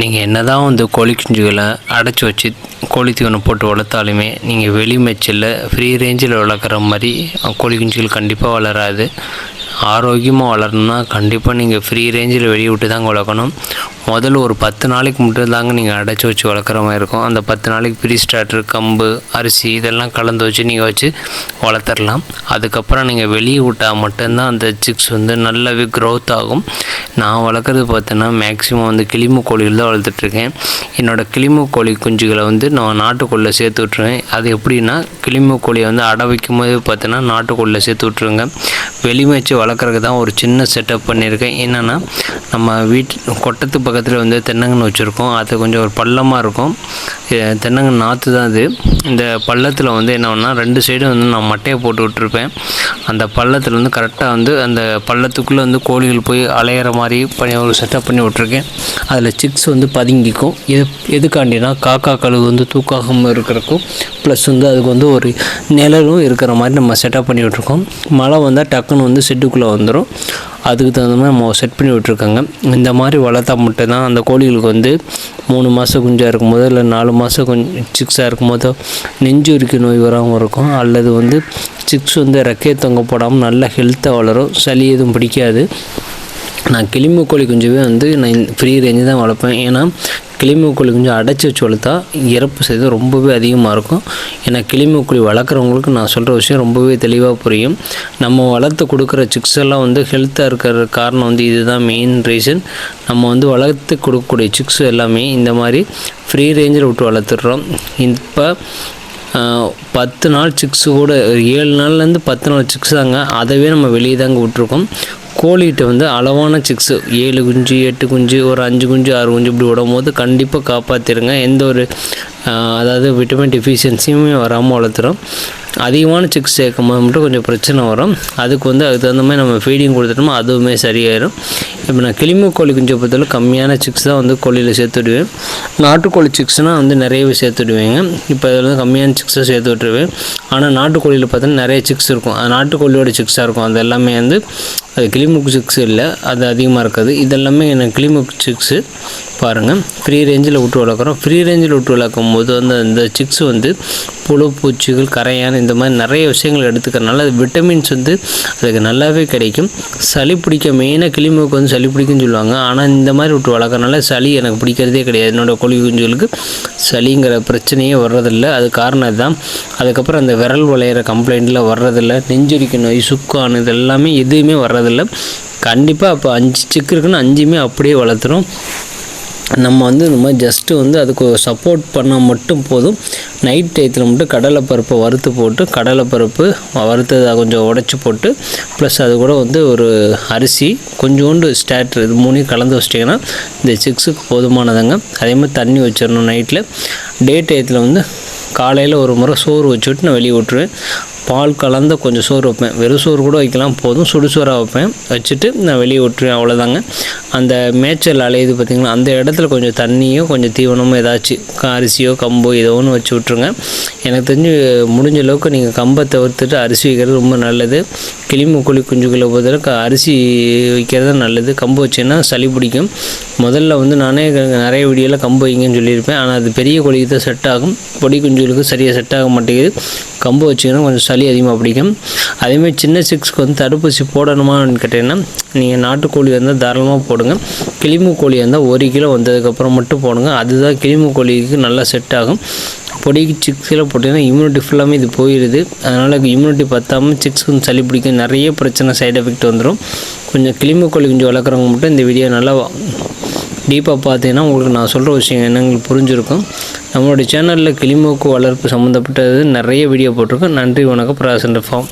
நீங்கள் என்ன தான் வந்து கோழி குஞ்சுகளை அடைச்சி வச்சு கோழி தீவனம் போட்டு வளர்த்தாலுமே நீங்கள் வெளி மேய்ச்சலில் ஃப்ரீ ரேஞ்சில் வளர்க்குற மாதிரி கோழி குஞ்சுகள் கண்டிப்பாக வளராது. ஆரோக்கியமாக வளரணும்னா கண்டிப்பாக நீங்கள் ஃப்ரீ ரேஞ்சில் வெளியே விட்டு தாங்க வளர்க்கணும். முதல்ல ஒரு பத்து நாளைக்கு மட்டும் தாங்க நீங்கள் அடைச்சி வச்சு வளர்க்குற மாதிரி இருக்கும். அந்த பத்து நாளைக்கு ப்ரீ ஸ்டார்டர் கம்பு அரிசி இதெல்லாம் கலந்து வச்சு நீங்கள் வச்சு வளர்த்துடலாம். அதுக்கப்புறம் நீங்கள் வெளியே விட்டால் மட்டும்தான் அந்த சிக்ஸ் வந்து நல்லாவே க்ரோத் ஆகும். நான் வளர்க்குறது பார்த்தோன்னா மேக்ஸிமம் வந்து கிளிமு கோழிகள் தான் வளர்த்துட்ருக்கேன் என்னோடய கிளிமு கோழி குஞ்சுகளை வந்து நான் நாட்டுக்கோழியில் சேர்த்து விட்ருவேன் அது எப்படின்னா கிளிமு கோழியை வந்து அடை வைக்கும் போது பார்த்தோன்னா நாட்டுக்கோழியில் சேர்த்து விட்ருங்க வெளி வளர்க்குறதுக்கு தான் ஒரு சின்ன செட்டப் பண்ணியிருக்கேன். என்னென்னா நம்ம வீட்டு கொட்டத்து பக்கத்தில் வந்து தென்னங்கன்று வச்சுருக்கோம். அது கொஞ்சம் ஒரு பள்ளமாக இருக்கும். எ- தென்னங்கன்று நாற்று தான் அது. இந்த பள்ளத்தில் வந்து என்ன பண்ணால் ரெண்டு சைடும் வந்து நான் மட்டையை போட்டு விட்டுருப்பேன். அந்த பள்ளத்தில் வந்து கரெக்டாக வந்து அந்த பள்ளத்துக்குள்ளே வந்து கோழிகள் போய் அலையிற மாதிரி பண்ணி ஒரு செட்டப் பண்ணி விட்ருக்கேன் அதில் சிக்ஸ் வந்து பதுங்கிக்கும். எது எதுக்காண்டினா காக்கா கழுகு வந்து தூக்காகாமல் இருக்கிறக்கும். ப்ளஸ் வந்து அதுக்கு வந்து ஒரு நிழலும் இருக்கிற மாதிரி நம்ம செட்டப் பண்ணி விட்ருக்கோம் மழை வந்தால் டக்குன்னு வந்து செட்டுக்குள்ளே வந்துடும் அதுக்கு தகுந்த மாதிரி நம்ம செட் பண்ணி விட்ருக்காங்க இந்த மாதிரி வளர்த்தா மட்டும்தான் அந்த கோழிகளுக்கு வந்து மூணு மாதம் குஞ்சாக இருக்கும்போதோ இல்லை நாலு மாதம் கொஞ்சம் சிக்ஸாக இருக்கும்போதோ நெஞ்சுரிக்கு நோய் வராமல் இருக்கும். அல்லது வந்து சிக்ஸ் வந்து ரெக்கையை தொங்க போடாமல் நல்லா ஹெல்த்தாக வளரும். சளி எதுவும் பிடிக்காது. நான் கிளிமு கோழி குஞ்சுவே வந்து நான் ஃப்ரீ ரேஞ்சு தான் வளர்ப்பேன். ஏன்னா கிளிமு கோழி குஞ்சு அடைச்சி வச்சு வளர்த்தா இறப்பு செய்து ரொம்பவே அதிகமாக இருக்கும். ஏன்னா கிளிமு கோழி வளர்க்குறவங்களுக்கு நான் சொல்கிற விஷயம் ரொம்பவே தெளிவாக புரியும். நம்ம வளர்த்து கொடுக்குற சிக்ஸ் எல்லாம் வந்து ஹெல்த்தாக இருக்கிற காரணம் வந்து இதுதான் மெயின் ரீசன் நம்ம வந்து வளர்த்து கொடுக்கக்கூடிய சிக்ஸ் எல்லாமே இந்த மாதிரி ஃப்ரீ ரேஞ்சில் விட்டு வளர்த்துடுறோம். இப்போ பத்து நாள் சிக்ஸு கூட ஒரு ஏழு நாள்லேருந்து பத்து நாள் சிக்ஸ் தாங்க. அதவே நம்ம வெளியே தாங்க விட்ருக்கோம் கோழிகிட்ட வந்து அளவான சிக்ஸு ஏழு குஞ்சு எட்டு குஞ்சு ஒரு அஞ்சு குஞ்சு ஆறு குஞ்சு இப்படி விடும்போது கண்டிப்பாக காப்பாற்றிடுங்க எந்த ஒரு அதாவது விட்டமின் டிஃபிஷியன்சியுமே வராமல் வளர்த்துறோம் அதிகமான சிக்ஸ் சேர்க்கும் போது மட்டும் கொஞ்சம் பிரச்சனை வரும். அதுக்கு வந்து அதுக்கு தகுந்த மாதிரி நம்ம ஃபீடிங் கொடுத்துட்டோமோ அதுவுமே சரியாயிடும் இப்போ நான் கிளிமு கோழி குஞ்சை பொறுத்தவரை கம்மியான சிக்ஸ் தான் வந்து கோழியில் சேர்த்து விடுவேன் நாட்டுக்கோழி சிக்ஸ்னால் வந்து நிறையவே சேர்த்து விடுவேங்க இப்போ அதில் வந்து கம்மியான சிக்ஸை சேர்த்து விட்டுருவேன். ஆனால் நாட்டுக்கோழியில் பார்த்தோன்னா நிறைய சிக்ஸ் இருக்கும். அது நாட்டுக்கோழியோட சிக்ஸாக இருக்கும். அது எல்லாமே வந்து அது கிளிமுக்கு சிக்ஸ் இல்லை. அது அதிகமாக இருக்காது. இதெல்லாமே எனக்கு கிளிமுக்கு சிக்ஸு பாருங்கள் ஃப்ரீ ரேஞ்சில் விட்டு வளர்க்குறோம். ஃப்ரீ ரேஞ்சில் விட்டு வளர்க்கும் போது வந்து அந்த சிக்ஸ் வந்து புழு பூச்சிகள் கரையான் இந்த மாதிரி நிறைய விஷயங்கள் எடுத்துக்கிறனால அது விட்டமின்ஸ் வந்து அதுக்கு நல்லாவே கிடைக்கும். சளி பிடிக்க மெயினாக கிளிமுக்கு வந்து சளி பிடிக்கும்னு சொல்லுவாங்க. ஆனால் இந்த மாதிரி விட்டு வளர்க்குறனால சளி எனக்கு பிடிக்கிறதே கிடையாது. என்னோடய கோழி குஞ்சுகளுக்கு சளிங்கிற பிரச்சனையே வர்றதில்ல. அது காரணம் இதுதான் அதுக்கப்புறம் அந்த விரல் வளையிற கம்ப்ளைண்ட்டில் வர்றதில்ல. நெஞ்சுரிக்க நோய் சுக்கான் இது எல்லாமே எதுவுமே வர்றதில்லை. கண்டிப்பாக அப்போ அஞ்சு சிக்கு இருக்குன்னு அஞ்சுமே அப்படியே வளர்த்துறோம் நம்ம வந்து இந்த மாதிரி ஜஸ்ட்டு வந்து அதுக்கு சப்போர்ட் பண்ணால் மட்டும் போதும். நைட் டயத்தில் மட்டும் கடலைப்பருப்பை வறுத்து போட்டு கடலைப்பருப்பு வறுத்ததை கொஞ்சம் உடச்சி போட்டு ப்ளஸ் அது கூட வந்து ஒரு அரிசி கொஞ்சோண்டு ஸ்டாட்ரு இது மூணையும் கலந்து வச்சிட்டிங்கன்னா இந்த சிக்ஸுக்கு போதுமானதுங்க. அதே மாதிரி தண்ணி வச்சிடணும் நைட்டில் டே டயத்தில் வந்து காலையில் ஒரு முறை சோறு வச்சுட்டு நான் வெளியே விட்டுருவேன். பால் கலந்த கொஞ்சம் சோறு வைப்பேன். வெறும் சோறு கூட வைக்கலாம். போதும் சுடுசோறாக வைப்பேன். வச்சுட்டு நான் வெளியே விட்டுருவேன். அவ்வளோதாங்க அந்த மேய்ச்சல் அலையுது பார்த்திங்கன்னா அந்த இடத்துல கொஞ்சம் தண்ணியோ கொஞ்சம் தீவனமோ ஏதாச்சும் அரிசியோ கம்போ ஏதோ ஒன்று வச்சு விட்ருங்க எனக்கு தெரிஞ்சு முடிஞ்ச அளவுக்கு நீங்கள் கம்பை தவிர்த்துட்டு அரிசி வைக்கிறது ரொம்ப நல்லது. கிளிமு கோழி குஞ்சுகளை பொறுத்தவரைக்கும் அரிசி வைக்கிறது தான் நல்லது. கம்பு வச்சேன்னா சளி பிடிக்கும். முதல்ல வந்து நானே நிறைய வீடியோவில் கம்பு வைங்கன்னு சொல்லியிருப்பேன். ஆனால் அது பெரிய கோழிக்கு தான் செட் ஆகும். பொடி குஞ்சுகளுக்கு சரியாக செட் ஆக மாட்டேங்குது. கம்பு வச்சிங்கன்னா கொஞ்சம் சளி அதிகமாக பிடிக்கும். அதேமாதிரி சின்ன சிக்ஸ்க்கு வந்து தடுப்பூசி போடணுமான்னு கேட்டிங்கன்னா நீங்கள் நாட்டுக்கோழி வந்தால் தாராளமாக போடுங்க. கிளிமு கோழி இருந்தால் ஒரு கிலோ வந்ததுக்கப்புறம் மட்டும் போடுங்க. அதுதான் கிளிமு கோழிக்கு நல்லா செட் ஆகும். பொடிக்கு சிக்ஸில் போட்டிங்கன்னா இம்யூனிட்டி ஃபுல்லாமே இது போயிடுது அதனால் இம்யூனிட்டி பற்றாமல் சிக்ஸ்க்கு வந்து சளி பிடிக்கும். நிறைய பிரச்சனை சைடு எஃபெக்ட் வந்துடும் கொஞ்சம் கிளிமு கோழி கொஞ்சம் வளர்க்குறவங்க மட்டும் இந்த வீடியோ நல்லா டீப்பாக பார்த்தீங்கன்னா உங்களுக்கு நான் சொல்கிற விஷயம் என்னங்களுக்கு புரிஞ்சிருக்கும். நம்மளுடைய சேனலில் கிளிமோக்கு வளர்ப்பு சம்மந்தப்பட்டது நிறைய வீடியோ போட்டிருக்கோம். நன்றி வணக்கம். பிராசன்ட் ஃபார்ம்